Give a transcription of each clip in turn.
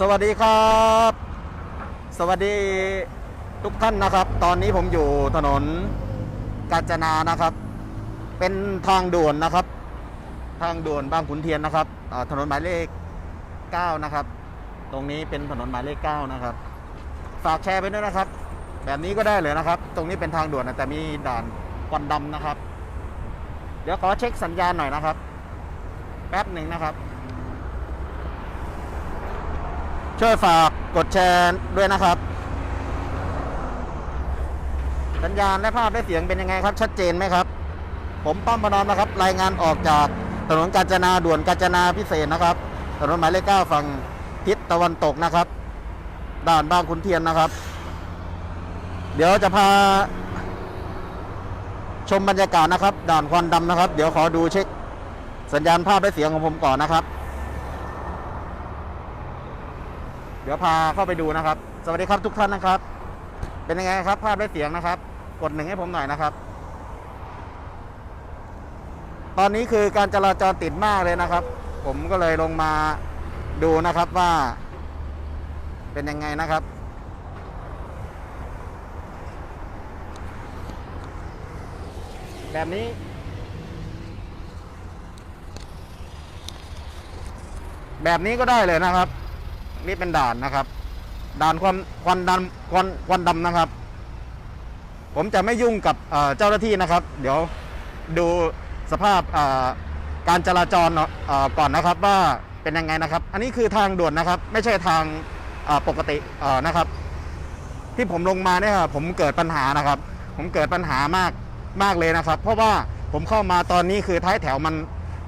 สวัสดีครับ สวัสดีทุกท่านนะครับ ตอนนี้ผมอยู่ถนนกาญจนานะครับ เป็นทางด่วนนะครับ ทางด่วนบางขุนเทียนนะครับถนนหมายเลข 9 นะครับ ตรงนี้เป็นถนนหมายเลข 9 นะครับ ฝากแชร์ไปด้วยนะครับ แบบนี้ก็ได้เลยนะครับ ตรงนี้เป็นทางด่วนนะแต่มีด่านควันดำนะครับ เดี๋ยวขอเช็คสัญญาณหน่อยนะครับ แป๊บหนึ่งนะครับ ช่วยฝากกดแชร์ด้วยนะครับ สัญญาณและภาพและเสียงเป็นยังไงครับ ชัดเจนไหมครับ ผมป้อมพนอมนะครับ รายงานออกจากถนนกาญจนาด่วนกาญจนาพิเศษนะครับ ถนนหมายเลขเก้าฝั่งทิศตะวันตกนะครับ ด่านบางขุนเทียนนะครับ เดี๋ยวจะพา ชมบรรยากาศนะครับ ด่านควันดำนะครับ เดี๋ยวขอดูเช็ค สัญญาณภาพและเสียงของผมก่อนนะครับ เดี๋ยวพาเข้าไปดูนะครับ สวัสดีครับทุกท่านนะครับ เป็นยังไงครับ ภาพและเสียงนะครับ กดหนึ่งให้ผมหน่อยนะครับ ตอนนี้คือการจราจรติดมากเลยนะครับ ผมก็เลยลงมาดูนะครับว่า เป็นยังไงนะครับแบบนี้ แบบนี้ก็ได้เลยนะครับ นี่เป็นด่านนะครับด่านควันควันดำควันควันดำนะครับ ผมจะไม่ยุ่งกับเจ้าหน้าที่นะครับ เดี๋ยวดูสภาพการจราจรก่อนนะครับว่าเป็นยังไงนะครับ อันนี้คือทางด่วนนะครับ ไม่ใช่ทางปกตินะครับ ที่ผมลงมาเนี่ยผมเกิดปัญหานะครับ ผมเกิดปัญหามากมากเลยนะครับ เพราะว่าผมเข้ามาตอนนี้คือท้ายแถวมัน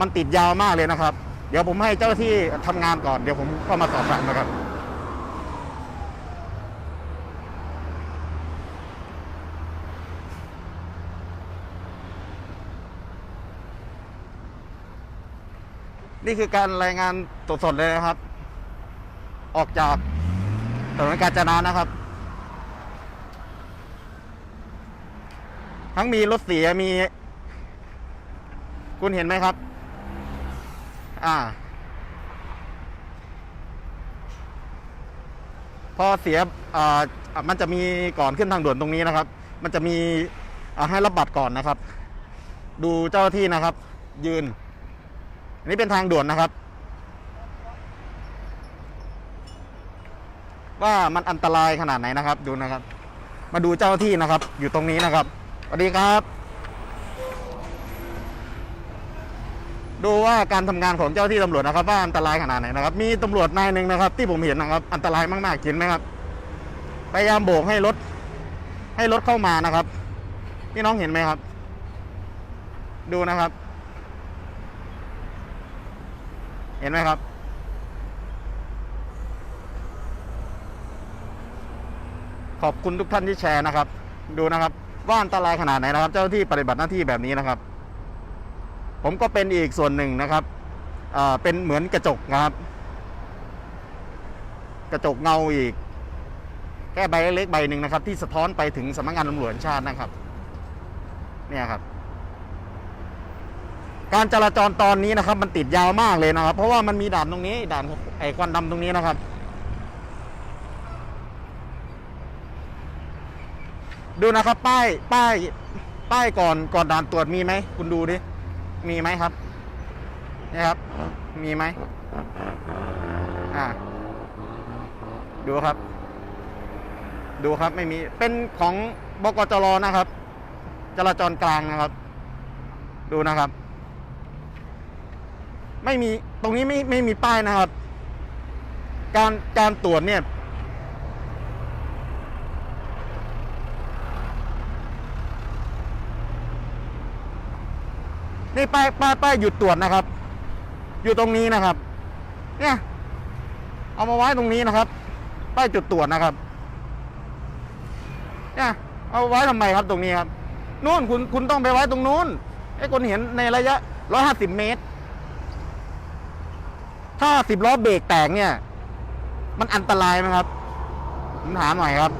มันติดยาวมากเลยนะครับ เดี๋ยวผมให้เจ้าที่ทำงานก่อน เดี๋ยวผมเข้ามาสอบถามนะครับ นี่คือการรายงานสดๆเลยนะครับ ออกจากถนนกาญจนานะครับ ทั้งมีรถเสียมี คุณเห็นไหมครับ อ่า พอเสียอ่ามันจะมีก่อนขึ้นทางด่วนตรงนี้นะครับ มันจะมีอ่าให้รับบัตรก่อนนะครับ ดูเจ้าที่นะครับ ยืน อันนี้เป็นทางด่วนนะครับ ว่ามันอันตรายขนาดไหนนะครับ ดูนะครับ มาดูเจ้าที่นะครับ อยู่ตรงนี้นะครับสวัสดีครับ ดูว่าการทำงานของเจ้าที่ตำรวจนะครับว่าอันตรายขนาดไหนนะครับ มีตำรวจนายหนึ่งนะครับ ที่ผมเห็นนะครับ อันตรายมากๆเห็นไหมครับพยายามโบกให้รถ ให้รถเข้ามานะครับพี่น้องเห็นไหมครับ ดูนะครับ เห็นไหมครับ ขอบคุณทุกท่านที่แชร์นะครับ ดูนะครับ ว่าอันตรายขนาดไหนนะครับ เจ้าที่ปฏิบัติหน้าที่แบบนี้นะครับ ผมก็เป็นอีกส่วนหนึ่งนะครับเป็นเหมือนกระจกนะครับ กระจกเงาอีก แค่ใบเล็กใบหนึ่งนะครับ ที่สะท้อนไปถึงสำนักงานตำรวจแห่งชาตินะครับ เนี่ยครับ การจราจรตอนนี้นะครับ มันติดยาวมากเลยนะครับ เพราะว่ามันมีด่านตรงนี้ ด่านไอ้ควันดำตรงนี้นะครับ ดูนะครับ ป้ายป้ายป้ายก่อนก่อนด่านตรวจมีไหมคุณดูดิ มีไหมครับนี่ครับ มีไหมอ่าดูครับ ดูครับไม่มีเป็นของบกจรนะครับ จราจรกลางนะครับ ดูนะครับ ไม่มีตรงนี้ไม่ไม่มีป้ายนะครับ การการตรวจเนี่ย นี่ป้ายป้ายป้ายหยุดตรวจนะครับ อยู่ตรงนี้นะครับ เนี่ย เอามาไว้ตรงนี้นะครับ ป้ายจุดตรวจนะครับ เนี่ย เอาไว้ทำไมครับตรงนี้ครับนู่นคุณคุณต้องไปไว้ตรงนู้นให้คนเห็นในระยะร้อยห้าสิบเมตร ถ้าสิบล้อเบรกแตกเนี่ย มันอันตรายไหมครับผมถามหน่อยครับ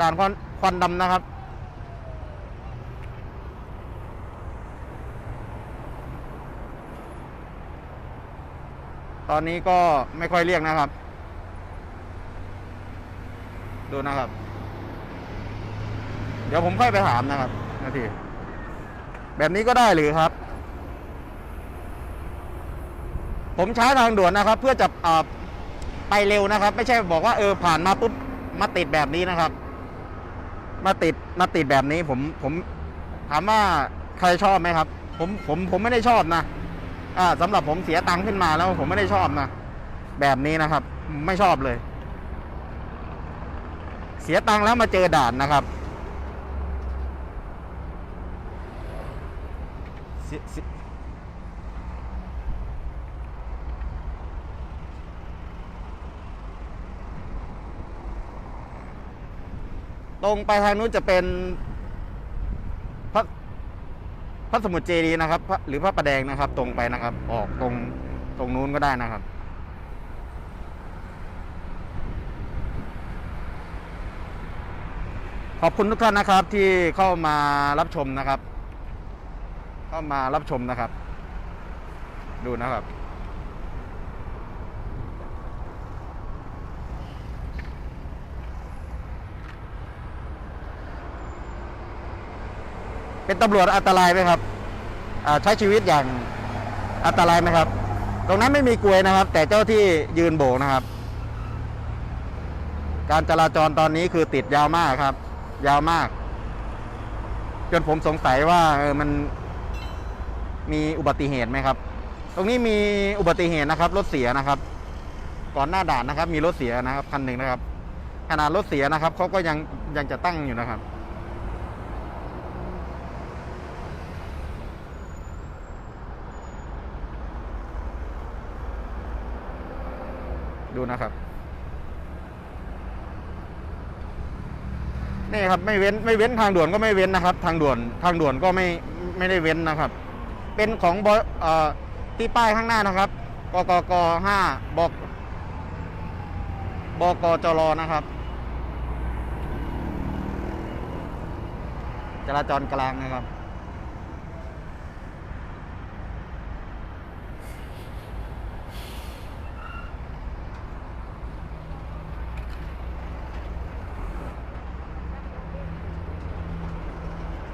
ด่านควันควันดำนะครับ ตอนนี้ก็ไม่ค่อยเรียกนะครับ ดูนะครับ เดี๋ยวผมค่อยไปถามนะครับนาทีแบบนี้ก็ได้หรือครับ ผมใช้ทางด่วนนะครับ เพื่อจะอไปเร็วนะครับ ไม่ใช่บอกว่าเออผ่านมาปุ๊บมาติดแบบนี้นะครับ มาติดมาติดแบบนี้ผมผมถามว่าใครชอบไหมครับ ผมผมผมไม่ได้ชอบนะ อ่าสำหรับผมเสียตังค์ขึ้นมาแล้วผมไม่ได้ชอบนะแบบนี้นะครับ ไม่ชอบเลย เสียตังค์แล้วมาเจอด่านนะครับตรงไปทางนู้นจะเป็น พระสมุทรเจดีย์นะครับ หรือพระประแดงนะครับ ตรงไปนะครับ ออกตรงตรงนู้นก็ได้นะครับ ขอบคุณทุกท่านนะครับที่เข้ามารับชมนะครับ เข้ามารับชมนะครับ ดูนะครับ เป็นตำรวจอันตรายไหมครับใช้ชีวิตอย่างอันตรายไหมครับ ตรงนั้นไม่มีกลวยนะครับ แต่เจ้าที่ยืนโบกนะครับ การจราจรตอนนี้คือติดยาวมากครับ ยาวมาก จนผมสงสัยว่าเออมันมีอุบัติเหตุไหมครับ ตรงนี้มีอุบัติเหตุนะครับรถเสียนะครับ ก่อนหน้าด่านนะครับ มีรถเสียนะครับคันหนึ่งนะครับขนาดรถเสียนะครับเขาก็ยังยังจะตั้งอยู่นะครับ ดูนะครับ นี่ครับไม่เว้นไม่เว้นทางด่วนก็ไม่เว้นนะครับ ทางด่วนทางด่วนก็ไม่ไม่ได้เว้นนะครับ เป็นของบเอ่อที่ป้ายข้างหน้านะครับกกกห้าบกบกจรนะครับ จราจรกลางนะครับ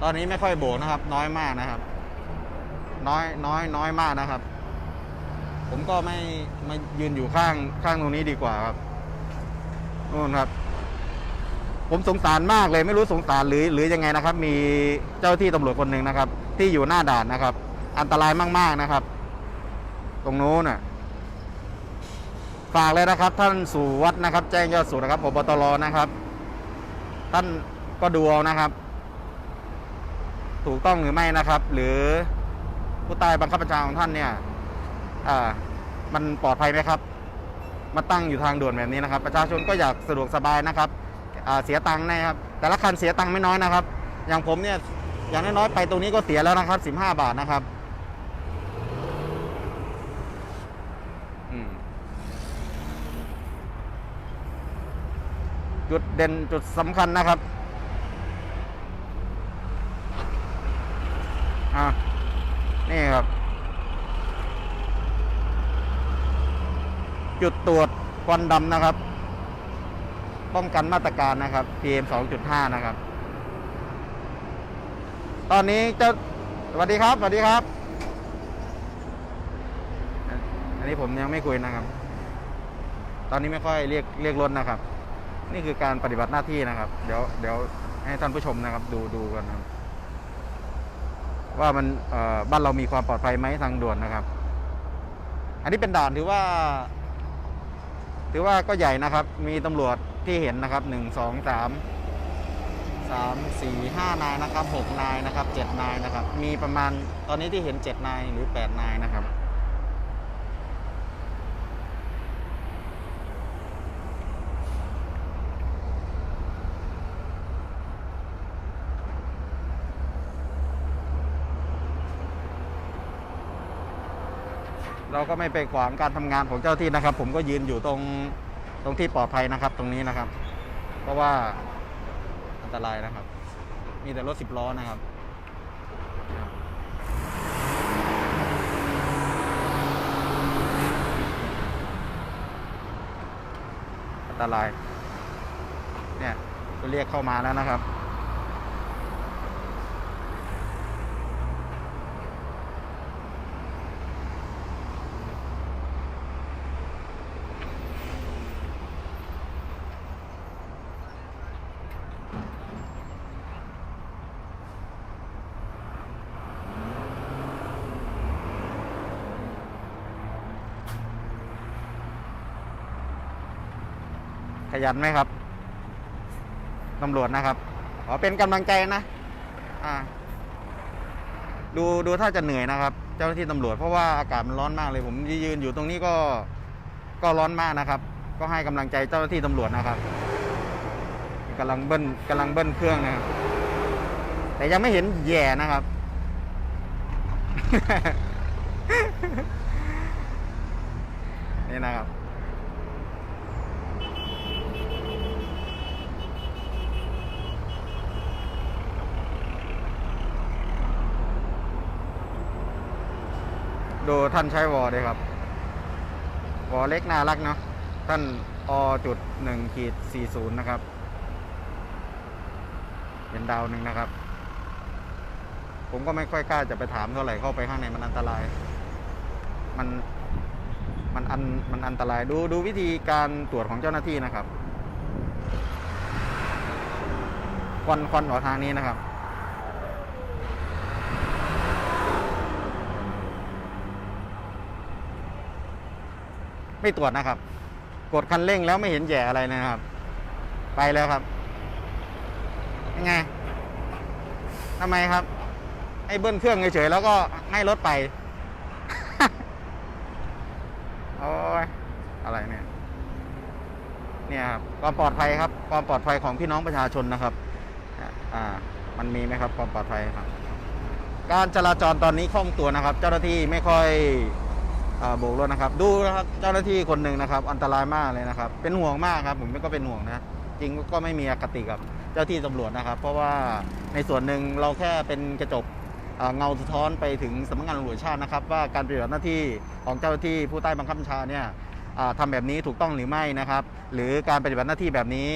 ตอนนี้ไม่ค่อยโบกนะครับ น้อยมากนะครับ น้อยน้อยน้อยมากนะครับ ผมก็ไม่ไมายืนอยู่ข้างข้างตรงนี้ดีกว่าครับนู่นครับ ผมสงสารมากเลย ไม่รู้สงสารหรือหรือยังไงนะครับ มีเจ้าที่ตำรวจคนหนึ่งนะครับ ที่อยู่หน้าด่านนะครับ อันตรายมาก ๆนะครับ ตรงนู้นน่ะฝากเลยนะครับ ท่านสุวัฒน์นะครับ แจ้งยอดสุนะครับพบตรนะครับ ท่านก็ดูเอานะครับ ถูกต้องหรือไม่นะครับ หรือผู้ใต้บังคับบัญชาของท่านเนี่ยอ่ามันปลอดภัยไหมครับ มาตั้งอยู่ทางด่วนแบบนี้นะครับ ประชาชนก็อยากสะดวกสบายนะครับอ่าเสียตังค์นะครับ แต่ละคันเสียตังค์ไม่น้อยนะครับ อย่างผมเนี่ยอย่างน้อยๆไปตรงนี้ก็เสียแล้วนะครับสิบห้าบาทนะครับจุดเด่นจุดสำคัญนะครับ อะนี่ครับ จุดตรวจควันดำนะครับ ป้องกันมาตรการนะครับ PM 2.5 นะครับ ตอนนี้เจ้าสวัสดีครับสวัสดีครับ อันนี้ผมยังไม่คุยนะครับ ตอนนี้ไม่ค่อยเรียกเรียกรถนะครับ นี่คือการปฏิบัติหน้าที่นะครับ เดี๋ยวเดี๋ยวให้ท่านผู้ชมนะครับ ดูดูกันนะครับว่ามันบ้านเรามีความปลอดภัยไหมทางด่วนนะครับ อันนี้เป็นด่านถือว่า ถือว่าก็ใหญ่นะครับ มีตำรวจที่เห็นนะครับหนึ่งสองสามสามสี่ห้านายนะครับหกนายนะครับเจ็ดนายนะครับ มีประมาณตอนนี้ที่เห็นเจ็ดนายหรือแปดนายนะครับ เราก็ไม่ไปขวางการทำงานของเจ้าที่นะครับ ผมก็ยืนอยู่ตรงตรงที่ปลอดภัยนะครับ ตรงนี้นะครับ เพราะว่าอันตรายนะครับ มีแต่รถสิบล้อนะครับอันตราย เนี่ยเรียกเข้ามาแล้วนะครับ ขยันไหมครับตำรวจนะครับขอเป็นกำลังใจนะ อ่า ดูดูถ้าจะเหนื่อยนะครับ เจ้าหน้าที่ตำรวจเพราะว่าอากาศมันร้อนมากเลย ผมยืนอยู่ตรงนี้ก็ก็ร้อนมากนะครับ ก็ให้กำลังใจเจ้าหน้าที่ตำรวจนะครับกำลังเบิ้ลกำลังเบิ้ลเครื่องนะครับแต่ยังไม่เห็นแย่นะครับ นี่นะครับ ดูท่านใช้วอลด้วยครับ วอลเล็กน่ารักเนาะท่านอจุดหนึ่งขีดสี่ศูนย์นะครับ เป็นดาวหนึ่งนะครับ ผมก็ไม่ค่อยกล้าจะไปถามเท่าไหร่เข้าไปข้างในมันอันตราย มันมันอันมันอันตรายดูดูวิธีการตรวจของเจ้าหน้าที่นะครับควันควันออกทางนี้นะครับ ไม่ตรวจนะครับ กดคันเร่งแล้วไม่เห็นแย่อะไรนะครับ ไปแล้วครับยังไงทำไมครับ ให้เบิ้ลเครื่องเฉยๆแล้วก็ให้รถไปโอ้ยอะไรเนี่ย เนี่ยครับความปลอดภัยครับ ความปลอดภัยของพี่น้องประชาชนนะครับ อ่า มันมีไหมครับ ความปลอดภัยครับ การจราจรตอนนี้คล่องตัวนะครับ เจ้าหน้าที่ไม่ค่อย โบกรถนะครับ ดูนะครับเจ้าหน้าที่คนหนึ่งนะครับ อันตรายมากเลยนะครับ เป็นห่วงมากครับ ผมก็เป็นห่วงนะจริงก็ไม่มีอคติกับเจ้าที่ตำรวจนะครับ เพราะว่าในส่วนหนึ่งเราแค่เป็นกระจกเงาสะท้อนไปถึงสำนักงานตำรวจชาตินะครับ ว่าการปฏิบัติหน้าที่ของเจ้าหน้าที่ผู้ใต้บังคับบัญชาเนี่ยทำแบบนี้ถูกต้องหรือไม่นะครับ หรือการปฏิบัติหน้าที่แบบนี้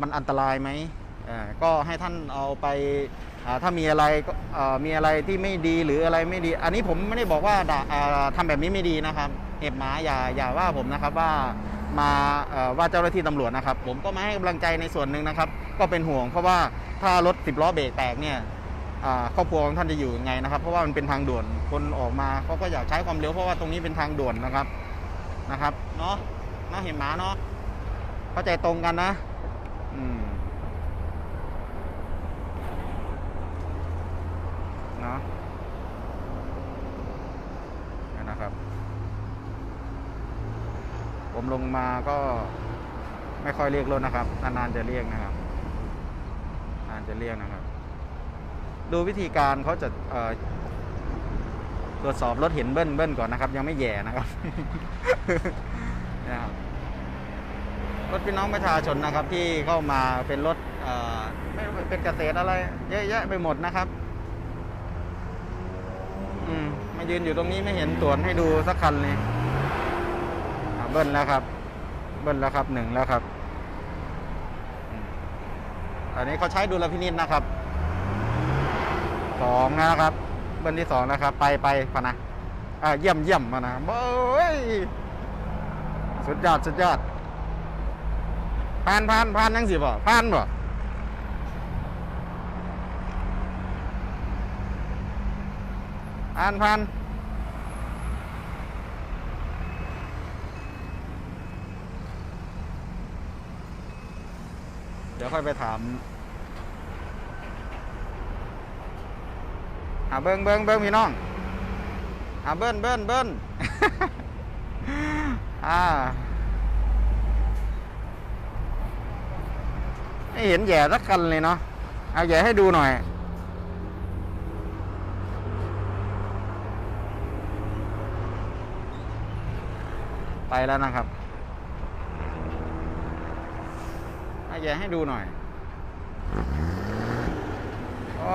มันอันตรายไหมก็ให้ท่านเอาไป ถ้ามีอะไรก็มีอะไรที่ไม่ดีหรืออะไรไม่ดี อันนี้ผมไม่ได้บอกว่าด่าอ่าทำแบบนี้ไม่ดีนะครับเห็บหมาอย่าอย่าว่าผมนะครับว่ามาว่าเจ้าหน้าที่ตำรวจนะครับ ผมก็มาให้กำลังใจในส่วนหนึ่งนะครับ ก็เป็นห่วง เพราะว่าถ้ารถสิบล้อเบรกแตกเนี่ยครอบครัวของท่านจะอยู่ยังไงนะครับ เพราะว่ามันเป็นทางด่วนคนออกมาเขาก็อยากใช้ความเร็วเพราะว่าตรงนี้เป็นทางด่วนนะครับนะครับเนาะเนาะเห็นหมาเนาะเข้าใจตรงกันนะ อืมเนาะนั่นนะ ครับ ผมลงมาก็ไม่ค่อยเรียกรถนะครับ นานๆจะเรียกนะครับ นานจะเรียกนะครับ ดูวิธีการเขาจะเอ่อตรวจสอบรถเห็นเบิ้ลเบิ้ลก่อนนะครับ ยังไม่แย่นะครับนะครับรถพี่น้องประชาชนนะครับ ที่เข้ามาเป็นรถเอ่อไม่เป็นเกษตรอะไร เยอะแยะไปหมดนะครับ ยืนอยู่ตรงนี้ไม่เห็นตรวจให้ดูสักคันเลยเบิ้ลแล้วครับ เบิ้ลแล้วครับหนึ่งแล้วครับ อันนี้เขาใช้ดุลพินิจนะครับสองนะครับ เบิ้ลที่สองนะครับ ไปไปพนะอ่าเยี่ยมเยี่ยมมานะเบ้ยสุดยอดสุดยอดผ่านผ่านผ่านยังสิบ่ผ่านบ่ ผ่านผ่านเดี๋ยวค่อยไปถามหาเบิ้งเบิ้งเบิ้งพี่น้องหาเบิ้นเบิ้นเบิ้นอ่าไม่เห็นแย่สักคันเลยเนาะเอาแย่ให้ดูหน่อย ไปแล้วนะครับอาแย่ให้ดูหน่อยโอ้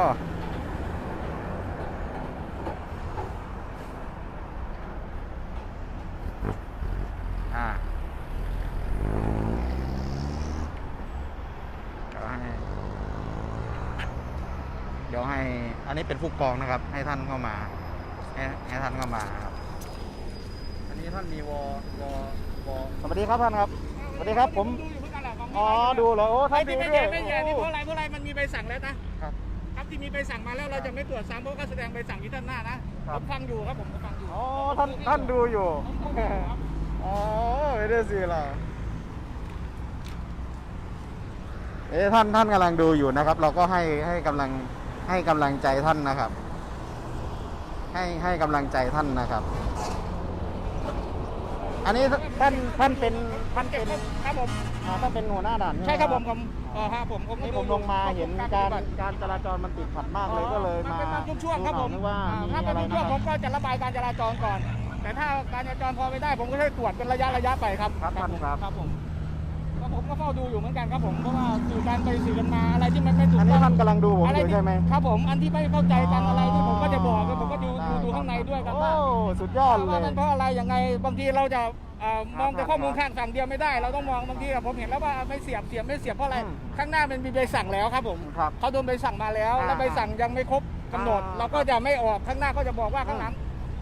เดี๋ยวให้อันนี้เป็นผู้กองนะครับ ให้ท่านเข้ามา ให้ให้ท่านเข้ามา นนี้ท่านมีวอวอวอสวัสดีครับท่านครับ สวัสดีครับผม ดูอยู่เหมือนกันแหละของอ๋อดูเหรอโอ้ท่านดูไม่ด้วแย่ยไม่แย่นี่เพโอ้ราะอะไรเพราะอะไรมันมีใบสั่งแล้วนะครับ ครับที่มีใบสั่งมาแล้วเราจะไม่ตรวจซ้ำเพราะก็แสดงใบสั่งที่ด้านหน้านะครับผมฟังอยู่ครับผมผมฟังอยู่อ๋อท่านท่านดูอยู่ อ๋อไม่ได้สิล่ะเอ๊ะท่านท่านกำลังดูอยู่นะครับ เราก็ให้ให้กำลังให้กำลังใจท่านนะครับ ให้ให้กำลังใจท่านนะครับ อันนี้ท่านท่านเป็นท่านเก็เป็บนครับผมอ่าท่านเป็นหัวหน้าด่านใช่ครับผมไหผมเออครับผมผมนี่ผมลงมาเห็นการการจราจรมันติดขัดมากเลยก็เลยมันมาเป็นบางช่วงๆครับผมดูหน่อยนึกว่าอ่มีถ้าเป็อะนไรบางช่นะวงคผรับมก็จะระบายการจราจรก่อน แต่ถ้าการจราจรพอไม่ได้ผมก็ให้ตรวจเป็นระยะระยะไปครับครับท่านครับครับผมก็ผมก็เฝ้าดูอยู่เหมือนกันครับผมเพราะว่าสื่อการไปสื่อกันมาอะไรที่มันไม่ถูกอันนี้ต้องท่านกำลังดูผมอะไรอยู่ที่ใช่ไหมครับผมอันที่ไม่เข้าใจกันอะไรที่ผมก็จะบอกผมก็ดูดูดู ข้างในด้วยกันว่าโอ้สุดยอดเลว่าย มันเพราะอะไรยังไงบางทีเราจะเอ่อมองแต่ข้อมูลข้างฝั่งเดียวไม่ได้ เราต้องมองบางทีอะผมเห็นแล้วว่าไม่เสียบเสียบไม่เสียบเพราะอะไรอืมข้างหน้ามันมีใบสั่งแล้วครับผมครับเขาโดนใบสั่งมาแล้วอ่าแล้วใบสั่งยังไม่ครบกำหนด อ่าเราก็จะไม่ออกข้างหน้าก็จะบอกว่าข้างหลัง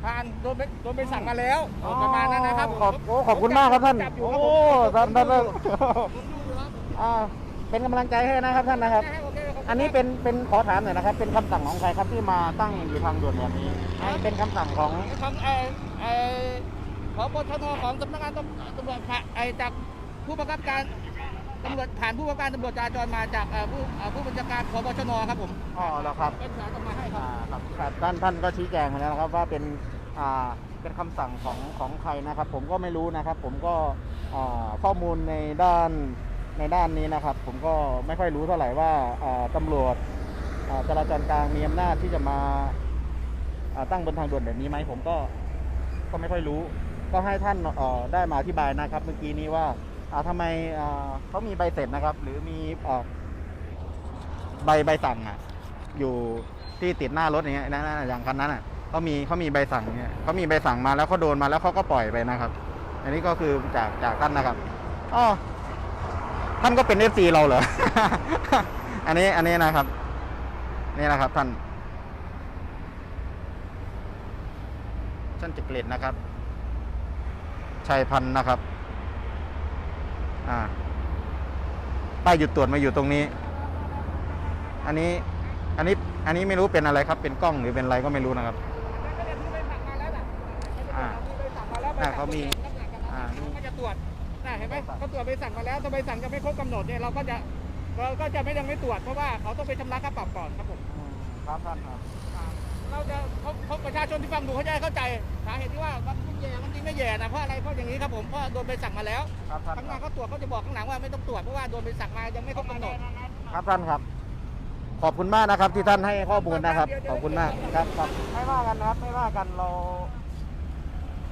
ผ่านโดนใบโดนใบสั่งมาแล้วประมาณนั้นนะครับขอบโอ้ขอบคุณมากครับท่านจับอยู่โอ้ครับผมท่านท่านท่าน ผมดูอยู่ครับอ่าเป็นกำลังใจให้นะครับท่านนะครับโอเคขบคุณอันนี้เป็นเป็นขอถามหน่อยนะครับ เป็นคำสั่งของใครครับที่มาตั้งอยู่ทางด่วนแบบนี้ ให้เป็นคำสั่งของของไอ้ไอ้พบชนของสำนักงานตำตำรวจผ่านไอ้จากผู้บังคับการตำรวจผ่านผู้บังคับการตำรวจจราจรมาจากเอ่อผู้เอ่อผู้บัญชาการพบชนครับผมอ๋อแล้วครับเป็นสารมาให้ครับอ่าครับครับท่านท่านก็ชี้แจงมาแล้วนะครับว่าเป็นอ่าเป็นคำสั่งของของใครนะครับ ผมก็ไม่รู้นะครับ ผมก็อ่าข้อมูลในด้านในด้านนี้นะครับ ผมก็ไม่ค่อยรู้เท่าไหร่ว่าอ่าตำรวจอ่าจราจรกลางมีอำนาจที่จะมาอ่า ตั้งบนทางด่วนแบบนี้ไหมผมก็ก็ไม่ค่อยรู้ ก็ให้ท่านได้มาอธิบายนะครับ เมื่อกี้นี้ว่าอ่าทำไมเขามีใบเสร็จนะครับ หรือมีอใบใบสั่งอะ อยู่ที่ติดหน้ารถอย่างเงี้ยนั่นอย่างคันนั้นอะเขามีเขามีใบสั่งเนี่ยเขามีใบสั่งมาแล้วเขาโดนมาแล้วเขาก็ปล่อยไปนะครับ อันนี้ก็คือจากจากท่านนะครับอ๋อท่านก็เป็นเอฟซีเราเหรอ อันนี้อันนี้นะครับ นี่นะครับท่าน ท่านจักริดนะครับชัยพันธ์นะครับอ่าป้ายหยุดตรวจมาอยู่ตรงนี้ อันนี้อันนี้อันนี้ไม่รู้เป็นอะไรครับ เป็นกล้องหรือเป็นอะไรก็ไม่รู้นะครับก็จะมีใบสั่งมาแล้วน่ะอ่ามีใบสั่งมาแล้วอ่าเขามีอ่าอ่าก็จะตรวจน่ะเห็นไหมเขาตรวจใบสั่งมาแล้วถ้าใบสั่งจะไม่ครบกำหนดเนี่ยเราก็จะเราก็จะไม่ยังไม่ตรวจเพราะว่าเขาต้องไปชำระค่าปรับก่อนครับผมครับท่านครับ เราจะเขาเขาประชาชนที่ฟังดูเขาจะได้เข้าใจสาเหตุที่ว่ามันแย่มันจริงไม่แย่นะเพราะอะไรเพราะอย่างนี้ครับผมเพราะโดนใบสั่งมาแล้วครับท่านข้างหน้าเขาตรวจเขาจะบอกข้างหลังว่าไม่ต้องตรวจเพราะว่าโดนใบสั่งมายังไม่ครบกำหนด ครับท่านครับ ขอบคุณมากนะครับที่ท่านให้ข้อมูลนะครับ ขอบคุณมากครับครับไม่ว่ากันนะครับไม่ว่ากันเรา